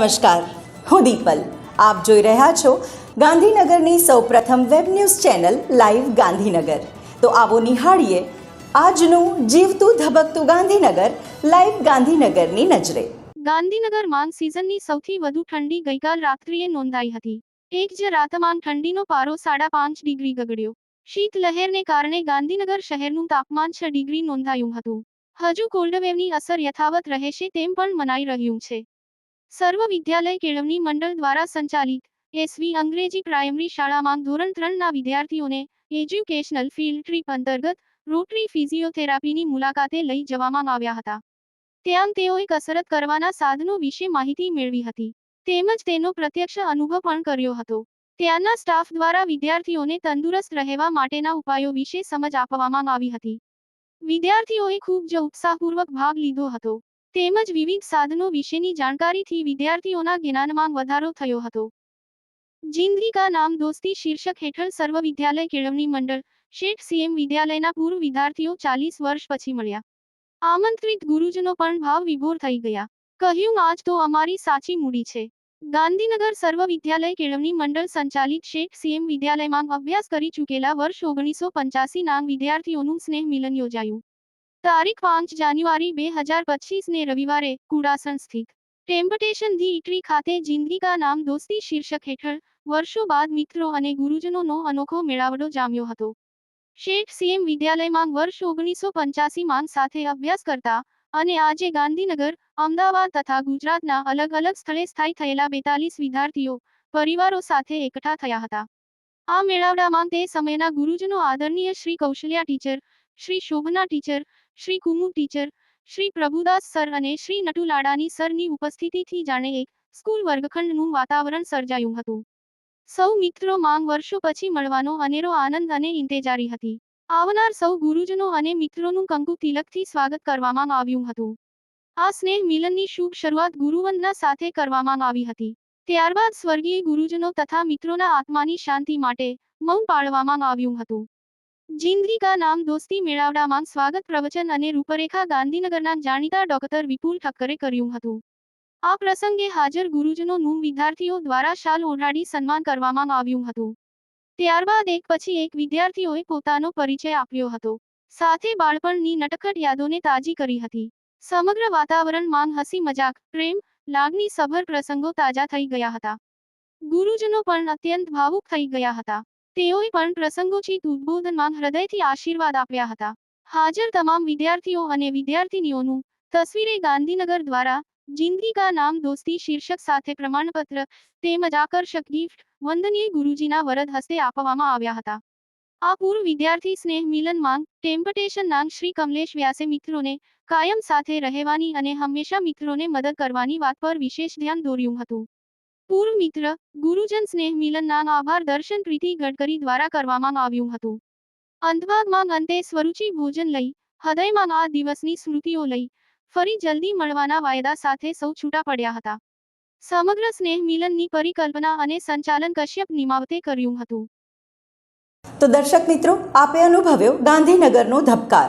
નમસ્કાર, હું દીપલ. આપ જોઈ રહ્યા છો ગાંધીનગરની સૌપ્રથમ web news channel live Gandhinagar. તો આવો નિહાળીએ આજનું જીવતું ધબકતું ગાંધીનગર, લાઈવ ગાંધીનગરની નજરે. ગાંધીનગરમાં સિઝનની સૌથી વધુ ઠંડી ગઈકાલ રાત્રિએ નોંધાઈ હતી. એક જ રાતમાં ઠંડીનો પારો સાડા પાંચ ડિગ્રી ગગડ્યો. શીત લહેરને કારણે ગાંધીનગર શહેરનું તાપમાન છ ડિગ્રી નોંધાયું હતું. હજુ કોલ્ડવેવની અસર યથાવત રહેશે તેમ પણ મનાઈ રહ્યું છે. સર્વ વિદ્યાલય કેળવણી મંડળ દ્વારા સંચાલિત એસવી અંગ્રેજી પ્રાઇમરી શાળામાં ધોરણ ત્રણના વિદ્યાર્થીઓને એજ્યુકેશનલ ફિલ્ડ ટ્રીપ અંતર્ગત રોટરી ફિઝિયોથેરાપીની મુલાકાતે લઈ જવામાં આવ્યા હતા. ત્યાં તેઓએ કસરત કરવાના સાધનો વિશે માહિતી મેળવી હતી, તેમજ તેનો પ્રત્યક્ષ અનુભવ પણ કર્યો હતો. ત્યાંના સ્ટાફ દ્વારા વિદ્યાર્થીઓને તંદુરસ્ત રહેવા માટેના ઉપાયો વિશે સમજ આપવામાં આવી હતી. વિદ્યાર્થીઓએ ખૂબ જ ઉત્સાહપૂર્વક ભાગ લીધો હતો. તેમજ વિવિધ સાધનો વિશેની જાણકારીથી વિદ્યાર્થીઓના જ્ઞાનમાં વધારો થયો હતો. જિંદગી કા નામ દોસ્તી શીર્ષક હેઠળ સર્વ વિદ્યાલય કેળવણી મંડળ, શેઠ સીએમ વિદ્યાલયના પૂર્વ વિદ્યાર્થીઓ ચાલીસ વર્ષ પછી મળ્યા. આમંત્રિત ગુરુજનો પણ ભાવ વિભોર થઈ ગયા. કહ્યું, આજ તો અમારી સાચી મૂડી છે. ગાંધીનગર સર્વ વિદ્યાલય કેળવણી મંડળ સંચાલિત શેઠ સીએમ વિદ્યાલયમાં અભ્યાસ કરી ચૂકેલા વર્ષ ઓગણીસો પંચ્યાસી ના વિદ્યાર્થીઓનું સ્નેહ મિલન યોજાયું. તારીખ પાંચ જાન્યુઆરી બે હજાર પચીસ ને રવિવારે કુડાસણ સ્થિત. ટેમ્પટેશન ધી ઇટરી ખાતે જિંદગી નામ દોસ્તી શીર્ષક હેઠળ વર્ષો બાદ મિત્રો અને ગુરુજનોનો અનોખો મેળાવડો જામ્યો હતો. શેઠ સીએમ વિદ્યાલયમાં વર્ષ ઓગણીસો પંચ્યાસીમાં સાથે અભ્યાસ કરતા અને આજે ગાંધીનગર, અમદાવાદ તથા ગુજરાતના અલગ અલગ સ્થળે સ્થાયી થયેલા બેતાલીસ વિદ્યાર્થીઓ, પરિવારો સાથે એકઠા થયા હતા. આ મેળાવડામાં તે સમયના ગુરુજનો આદરણીય Shri Kaushalya teacher, Shri Shobhana teacher Shri Kumu teacher, Shri Prabhudas sir અને શ્રી નટુલાડાની સરની ઉપસ્થિતિથી જાણે એક સ્કૂલ વર્ગખંડનું વાતાવરણ સર્જાયું હતું. સૌ મિત્રો માંગ વર્ષો પછી મળવાનો અનેરો આનંદ અને ઇંતેજારી હતી. આવનાર સૌ ગુરુજનો અને મિત્રોનું કંકુ તિલકથી સ્વાગત કરવામાં આવ્યું હતું. આ સ્નેહ મિલનની શુભ શરૂઆત ગુરુવંદના સાથે કરવામાં આવી હતી. ત્યારબાદ સ્વર્ગીય ગુરુજનો તથા મિત્રોના આત્માની શાંતિ માટે મૌન પાળવામાં આવ્યું હતું. જિંદગી કા નામ દોસ્તી મેળાવડામાં સ્વાગત પ્રવચન અને રૂપરેખા ગાંધીનગરના જાણીતા ડોક્ટર વિપુલ ઠક્કરે કર્યું હતું. આ પ્રસંગે હાજર ગુરુજનોનું વિદ્યાર્થીઓ દ્વારા શાલ ઓઢાડી સન્માન કરવામાં આવ્યું હતું. ત્યારબાદ એક પછી એક વિદ્યાર્થીઓએ પોતાનો પરિચય આપ્યો હતો. સાથે બાળપણની નટખટ યાદોને તાજી કરી હતી. સમગ્ર વાતાવરણમાં હસી મજાક, પ્રેમ, લાગણી સભર પ્રસંગો તાજા થઈ ગયા હતા. ગુરુજનો પણ અત્યંત ભાવુક થઈ ગયા હતા. તેઓએ પણ પ્રસંગોચિત ઉદબોધનમાં હૃદયથી આશીર્વાદ આપ્યા હતા. હાજર તમામ વિદ્યાર્થીઓ અને વિદ્યાર્થીનીઓનું તસવીરે ગાંધીનગર દ્વારા જિંદગી કા નામ દોસ્તી શીર્ષક સાથે પ્રમાણપત્ર તેમજ આકર્ષક ગિફ્ટ વંદનીય ગુરુજીના વરદ હસ્તે આપવામાં આવ્યા હતા. આ પૂર્વ વિદ્યાર્થી સ્નેહ મિલન માંગ, ટેમ્પટેશન નામ શ્રી કમલેશ વ્યાસે મિત્રોને કાયમ સાથે રહેવાની અને હંમેશા મિત્રોને મદદ કરવાની વાત પર વિશેષ ધ્યાન દોર્યું હતું. પૂર્વ મિત્ર, ગુરુજન સ્નેહ મિલનના આભાર દર્શન પ્રીતિ ગડકરી દ્વારા કરવામાં આવ્યું હતું. અંતભાગમાં અંતે સ્વરૂચિ ભોજન લઈ, હૃદયમાં આ દિવસની સ્મૃતિઓ લઈ, ફરી જલ્દી મળવાના વાયદા સાથે સૌ છૂટા પડ્યા હતા. સમગ્ર સ્નેહ મિલનની પરિકલ્પના અને સંચાલન કશ્યપ નિમાવતે કર્યું હતું. તો દર્શક મિત્રો, આપે અનુભવ્યો ગાંધીનગરનો ધબકાર.